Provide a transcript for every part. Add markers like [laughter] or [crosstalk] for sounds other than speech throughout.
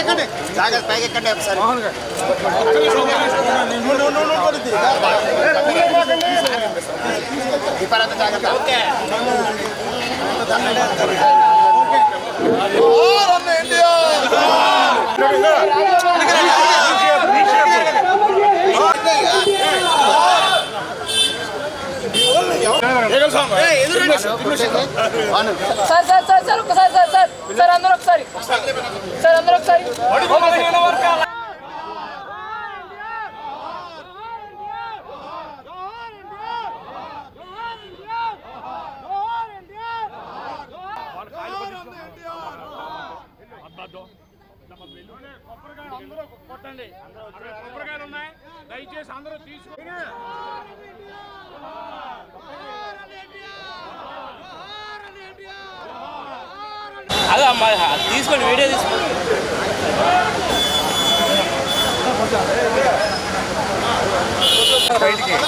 ఎక్కండి. జాగ్రత్త పైకి ఎక్కండి ఒకసారి. జాగ్రత్త. Okay. Sir sir sir sir ఒకసారి సార్ సార్ సార్ అందరూ ఒకసారి సార్ అందరూ ఒకసారి కొట్టండి కొబ్బరికాయలు ఉన్నాయి. దయచేసి అందరూ తీసుకుని అదే అమ్మా తీసుకోండి వీడియో తీసుకోండి.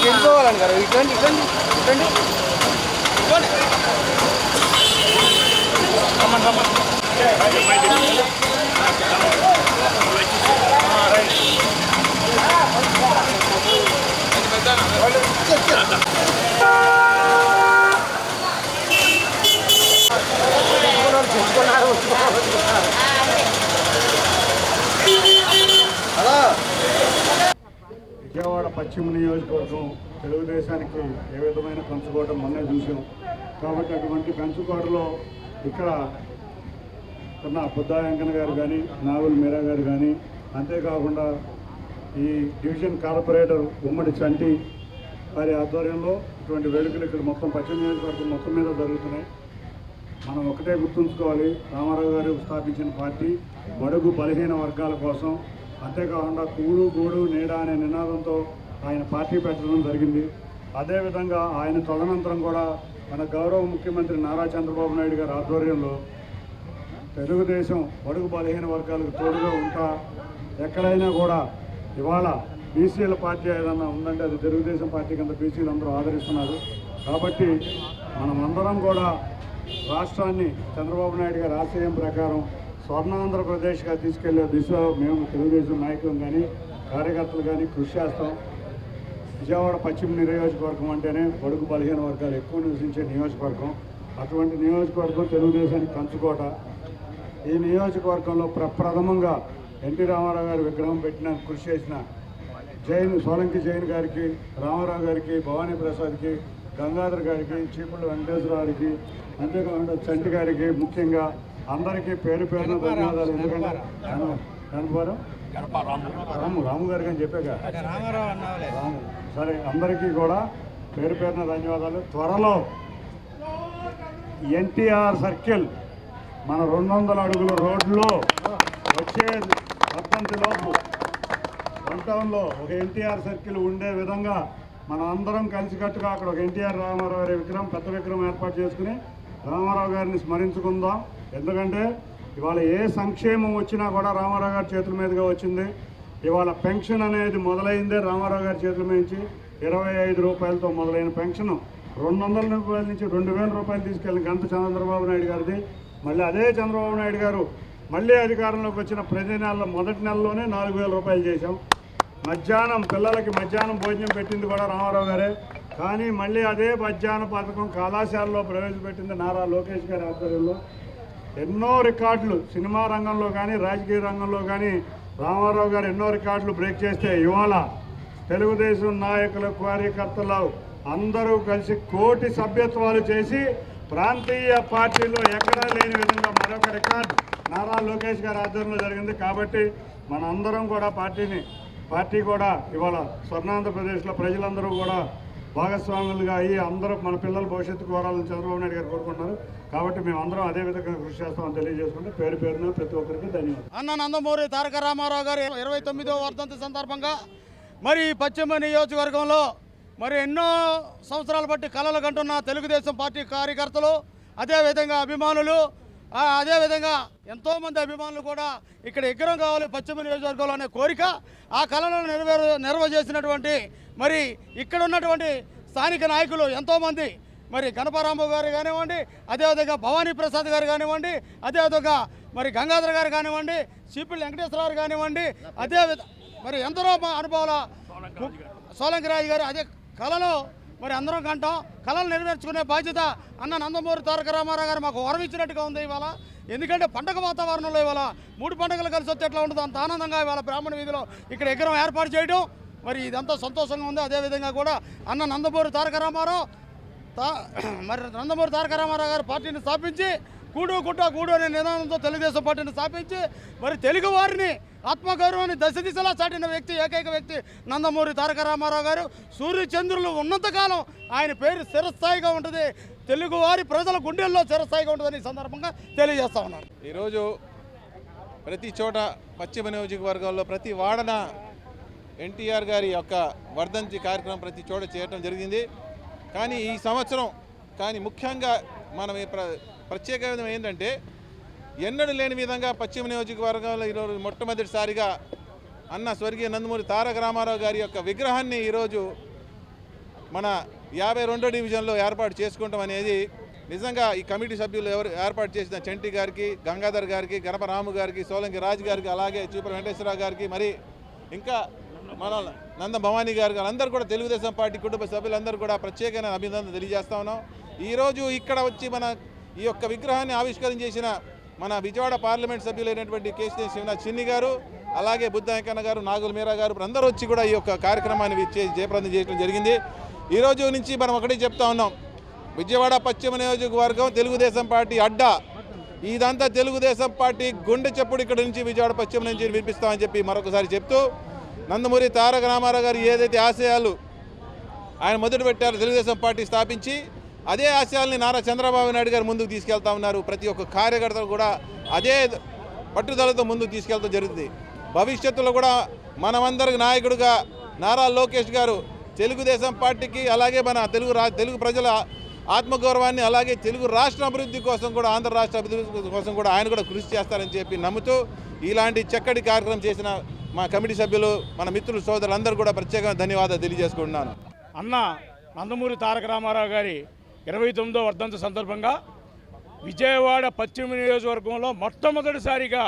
విజయవాడ పశ్చిమ నియోజకవర్గం తెలుగుదేశానికి ఏ విధమైన పంచుకోవడం మొన్నే చూసాం కాబట్టి అటువంటి కంచుకోటలో ఇక్కడ ఉన్న బుద్ధాయంకన గారు కానీ నాగుల్ మీరా గారు కానీ అంతేకాకుండా ఈ డివిజన్ కార్పొరేటర్ ఉమ్మడి చంటి వారి ఆధ్వర్యంలో ఇటువంటి వేడుకలు ఇక్కడ మొత్తం పశ్చిమ నియోజకవర్గం మొత్తం మీద జరుగుతున్నాయి. మనం ఒకటే గుర్తుంచుకోవాలి రామారావు గారు స్థాపించిన పార్టీ బడుగు బలహీన వర్గాల కోసం అంతేకాకుండా కూడు గూడు నీడ అనే నినాదంతో ఆయన పార్టీ పెట్టడం జరిగింది. అదేవిధంగా ఆయన తదనంతరం కూడా మన గౌరవ ముఖ్యమంత్రి నారా చంద్రబాబు నాయుడు గారి ఆధ్వర్యంలో తెలుగుదేశం బడుగు బలహీన వర్గాలకు తోడుగా ఉంటా ఎక్కడైనా కూడా ఇవాళ బీసీల పార్టీ ఏదన్నా ఉందంటే అది తెలుగుదేశం పార్టీ కింద బీసీలు అందరూ ఆదరిస్తున్నారు. కాబట్టి మనమందరం కూడా రాష్ట్రాన్ని చంద్రబాబు నాయుడు గారి ఆశయం ప్రకారం స్వర్ణాంధ్రప్రదేశ్గా తీసుకెళ్ళే దిశలో మేము తెలుగుదేశం నాయకులు కానీ కార్యకర్తలు కానీ కృషి చేస్తాం. విజయవాడ పశ్చిమ నియోజకవర్గం అంటేనే బడుగు బలహీన వర్గాలు ఎక్కువ నివసించే నియోజకవర్గం. అటువంటి నియోజకవర్గం తెలుగుదేశానికి కంచుకోట. ఈ నియోజకవర్గంలో ప్రప్రథమంగా ఎన్టీ రామారావు గారి విగ్రహం పెట్టిన కృషి చేసిన జైన్ సోలంకి జైన్ గారికి రామారావు గారికి భవానీ ప్రసాద్కి గంగాధర్ గారికి చీపుళ్ళ వెంకటేశ్వర గారికి అంతేకాకుండా చంటి గారికి ముఖ్యంగా అందరికీ పేరు పేరున ధన్యవాదాలు. ఎందుకంటే కనపరం రాము. రాము గారికి అని చెప్పాక రాము సరే అందరికీ కూడా పేరు పేరున ధన్యవాదాలు. త్వరలో ఎన్టీఆర్ సర్కిల్ మన రెండు వందల అడుగుల రోడ్లో వచ్చే పద్దెనిమిదిలోపు వన్ టౌన్లో ఒక ఎన్టీఆర్ సర్కిల్ ఉండే విధంగా మనం అందరం కలిసికట్టుగా అక్కడ ఒక ఎన్టీఆర్ రామారావు గారి విగ్రహం పెద్ద విగ్రహం ఏర్పాటు చేసుకుని రామారావు గారిని స్మరించుకుందాం. ఎందుకంటే ఇవాళ ఏ సంక్షేమం వచ్చినా కూడా రామారావు గారి చేతుల మీదుగా వచ్చింది. ఇవాళ పెన్షన్ అనేది మొదలైందే రామారావు గారి చేతుల నుంచి ఇరవై ఐదు రూపాయలతో మొదలైన పెన్షన్ రెండు వందల రూపాయల నుంచి రెండు వేల రూపాయలు తీసుకెళ్ళిన గంట చంద్రబాబు నాయుడు గారిది. మళ్ళీ అదే చంద్రబాబు నాయుడు గారు మళ్ళీ అధికారంలోకి వచ్చిన ప్రతి నెల మొదటి నెలలోనే నాలుగు వేల రూపాయలు చేశాం. మధ్యాహ్నం పిల్లలకి మధ్యాహ్నం భోజనం పెట్టింది కూడా రామారావు గారే. కానీ మళ్ళీ అదే మధ్యాహ్న పథకం కళాశాలలో ప్రవేశపెట్టింది నారా లోకేష్ గారి ఆధ్వర్యంలో. ఎన్నో రికార్డులు సినిమా రంగంలో కానీ రాజకీయ రంగంలో కానీ రామారావు గారు ఎన్నో రికార్డులు బ్రేక్ చేస్తే ఇవాళ తెలుగుదేశం నాయకులు కార్యకర్తలు అందరూ కలిసి కోటి సభ్యత్వాలు చేసి ప్రాంతీయ పార్టీలో ఎక్కడా లేని విధంగా మరొక రికార్డు నారా లోకేష్ గారి ఆధ్వర్యంలో జరిగింది. కాబట్టి మనందరం కూడా పార్టీని పార్టీ కూడా ఇవాళ స్వర్ణాంధ్రప్రదేశ్లో ప్రజలందరూ కూడా భాగస్వాములుగా అయ్యి అందరూ మన పిల్లల భవిష్యత్తు కోరాలని చంద్రబాబు నాయుడు గారు కోరుకుంటున్నారు. కాబట్టి మేము అందరం అదే విధంగా కృషి చేస్తామని తెలియజేసుకుంటే పేరు పేరున ప్రతి ఒక్కరికి ధన్యవాదాలు. అన్న నందమూరి తారక రామారావు గారు ఇరవై తొమ్మిదో వర్ధంతి సందర్భంగా మరి పశ్చిమ నియోజకవర్గంలో మరి ఎన్నో సంవత్సరాలు బట్టి కలలు కంటున్న తెలుగుదేశం పార్టీ కార్యకర్తలు అదేవిధంగా అభిమానులు అదేవిధంగా ఎంతోమంది అభిమానులు కూడా ఇక్కడ విగ్రహం కావాలి పశ్చిమ నియోజకవర్గంలో అనే కోరిక ఆ కళలను నెరవేరు నెరవేర్చేసినటువంటి మరి ఇక్కడ ఉన్నటువంటి స్థానిక నాయకులు ఎంతోమంది మరి గణపరాంబు గారు కానివ్వండి అదేవిధంగా భవానీ ప్రసాద్ గారు కానివ్వండి అదేవిధంగా మరి గంగాధర్ గారు కానివ్వండి సిపిల్ వెంకటేశ్వరరావు కానివ్వండి అదే మరి ఎందరో అనుభవాల సోలంకి రాజు గారు అదే కళలో మరి అందరం కంటాం. కళలు నెరవేర్చుకునే బాధ్యత అన్న నందమూరి తారక రామారావు గారు మాకు వరం ఇచ్చినట్టుగా ఉంది ఇవాళ. ఎందుకంటే పండగ వాతావరణంలో ఇవాళ మూడు పండుగలు కలిసి వస్తే ఎట్లా ఉంటుందో అంత ఆనందంగా ఇవాళ బ్రాహ్మణ వీధిలో ఇక్కడ ఎగ్గరం ఏర్పాటు చేయడం. మరి ఇదంతా సంతోషంగా ఉంది. అదేవిధంగా కూడా అన్న నందమూరి తారక రామారావు [clears throat] మరి నందమూరి తారక రామారావు గారు పార్టీని స్థాపించి కూడు గుట్ట గూడు అనే నిదానంతో తెలుగుదేశం పార్టీని స్థాపించి మరి తెలుగు వారిని ఆత్మగౌరవాన్ని దశ దిశలా చాటిన వ్యక్తి ఏకైక వ్యక్తి నందమూరి తారక రామారావు గారు. సూర్యచంద్రులు ఉన్నంతకాలం ఆయన పేరు స్థిరస్థాయిగా ఉంటుంది. తెలుగువారి ప్రజల గుండెల్లో స్థిరస్థాయిగా ఉంటుందని ఈ సందర్భంగా తెలియజేస్తా ఉన్నాను. ఈరోజు ప్రతి చోట పశ్చిమ నియోజకవర్గంలో ప్రతి వాడన ఎన్టీఆర్ గారి యొక్క వర్ధంతి కార్యక్రమం ప్రతి చోట చేయటం జరిగింది. కానీ ఈ సంవత్సరం కానీ ముఖ్యంగా మనం ప్రత్యేక ప్ర ప్రత్యేకమైన ఏంటంటే ఎన్నడూ లేని విధంగా పశ్చిమ నియోజకవర్గంలో ఈరోజు మొట్టమొదటిసారిగా అన్న స్వర్గీయ నందమూరి తారక రామారావు గారి యొక్క విగ్రహాన్ని ఈరోజు మన యాభై రెండో డివిజన్లో ఏర్పాటు చేసుకోవటం అనేది నిజంగా ఈ కమిటీ సభ్యులు ఎవరు ఏర్పాటు చేసిన చంటి గారికి గంగాధర్ గారికి గణపరాము గారికి సోలంకి రాజు గారికి అలాగే చూపల వెంకటేశ్వరరావు గారికి మరి ఇంకా మన నంద భవానీ గారికి అందరూ కూడా తెలుగుదేశం పార్టీ కుటుంబ సభ్యులందరూ కూడా ప్రత్యేకమైన అభినందన తెలియజేస్తా ఉన్నాం. ఈరోజు ఇక్కడ వచ్చి మన ఈ యొక్క విగ్రహాన్ని ఆవిష్కరించేసిన మన విజయవాడ పార్లమెంట్ సభ్యులైనటువంటి కేసీ శివనాథ్ చిన్ని గారు అలాగే బుద్ధ గారు నాగుల మీరా గారు అందరూ వచ్చి కూడా ఈ యొక్క కార్యక్రమాన్ని విచ్చే జయప్రదం చేయడం జరిగింది. ఈ రోజు నుంచి మనం ఒకటి చెప్తా ఉన్నాం. విజయవాడ పశ్చిమ నియోజకవర్గం తెలుగుదేశం పార్టీ అడ్డా. ఇదంతా తెలుగుదేశం పార్టీ గుండె చెప్పుడు ఇక్కడ నుంచి విజయవాడ పశ్చిమ నుంచి వినిపిస్తామని చెప్పి మరొకసారి చెప్తూ నందమూరి తారక రామారావు గారు ఏదైతే ఆశయాలు ఆయన మొదలు పెట్టారు తెలుగుదేశం పార్టీ స్థాపించి అదే ఆశయాల్ని నారా చంద్రబాబు నాయుడు గారు ముందుకు తీసుకెళ్తా ఉన్నారు. ప్రతి ఒక్క కార్యకర్తలు కూడా అదే పట్టుదలతో ముందుకు తీసుకెళ్తూ జరుగుతుంది. భవిష్యత్తులో కూడా మనమందరికి నాయకుడుగా నారా లోకేష్ గారు తెలుగుదేశం పార్టీకి అలాగే మన తెలుగు తెలుగు ప్రజల ఆత్మగౌరవాన్ని అలాగే తెలుగు రాష్ట్ర అభివృద్ధి కోసం కూడా ఆంధ్ర రాష్ట్ర అభివృద్ధి కోసం కూడా ఆయన కూడా కృషి చేస్తారని చెప్పి నమ్ముతూ ఇలాంటి చక్కటి కార్యక్రమం చేసిన మా కమిటీ సభ్యులు మన మిత్రులు సోదరులందరూ కూడా ప్రత్యేకంగా ధన్యవాదాలు తెలియజేసుకుంటున్నాను. అన్న నందమూరి తారక రామారావు గారి ఇరవై తొమ్మిదో వర్ధంతి సందర్భంగా విజయవాడ పశ్చిమ నియోజకవర్గంలో మొట్టమొదటిసారిగా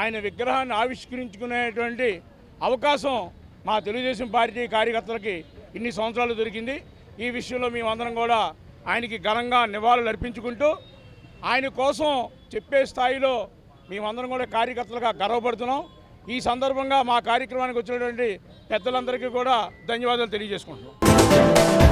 ఆయన విగ్రహాన్ని ఆవిష్కరించుకునేటువంటి అవకాశం మా తెలుగుదేశం పార్టీ కార్యకర్తలకి ఇన్ని సంవత్సరాలు దొరికింది. ఈ విషయంలో మేమందరం కూడా ఆయనకి ఘనంగా నివాళులు అర్పించుకుంటూ ఆయన కోసం చెప్పే స్థాయిలో మేమందరం కూడా కార్యకర్తలుగా గర్వపడుతున్నాం. ఈ సందర్భంగా మా కార్యక్రమానికి వచ్చినటువంటి పెద్దలందరికీ కూడా ధన్యవాదాలు తెలియజేసుకుంటున్నాం.